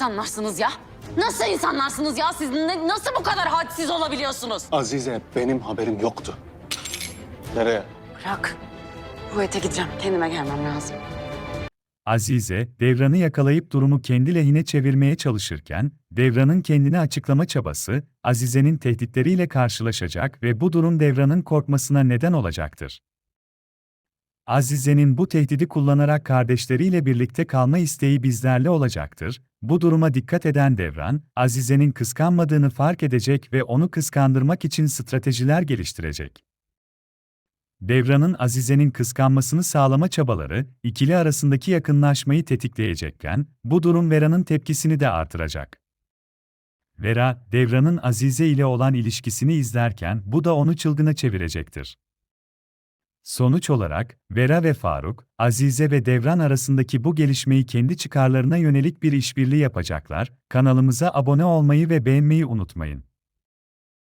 insanlarsınız ya? Nasıl insanlarsınız ya? Siz ne- nasıl bu kadar hadsiz olabiliyorsunuz? Azize benim haberim yoktu. Nereye? Bırak. Tuvalete gideceğim. Kendime gelmem lazım. Azize, Devran'ı yakalayıp durumu kendi lehine çevirmeye çalışırken, Devran'ın kendini açıklama çabası, Azize'nin tehditleriyle karşılaşacak ve bu durum Devran'ın korkmasına neden olacaktır. Azize'nin bu tehdidi kullanarak kardeşleriyle birlikte kalma isteği bizlerle olacaktır. Bu duruma dikkat eden Devran, Azize'nin kıskanmadığını fark edecek ve onu kıskandırmak için stratejiler geliştirecek. Devran'ın Azize'nin kıskanmasını sağlama çabaları, ikili arasındaki yakınlaşmayı tetikleyecekken, bu durum Vera'nın tepkisini de artıracak. Vera, Devran'ın Azize ile olan ilişkisini izlerken bu da onu çılgına çevirecektir. Sonuç olarak, Vera ve Faruk, Azize ve Devran arasındaki bu gelişmeyi kendi çıkarlarına yönelik bir işbirliği yapacaklar. Kanalımıza abone olmayı ve beğenmeyi unutmayın.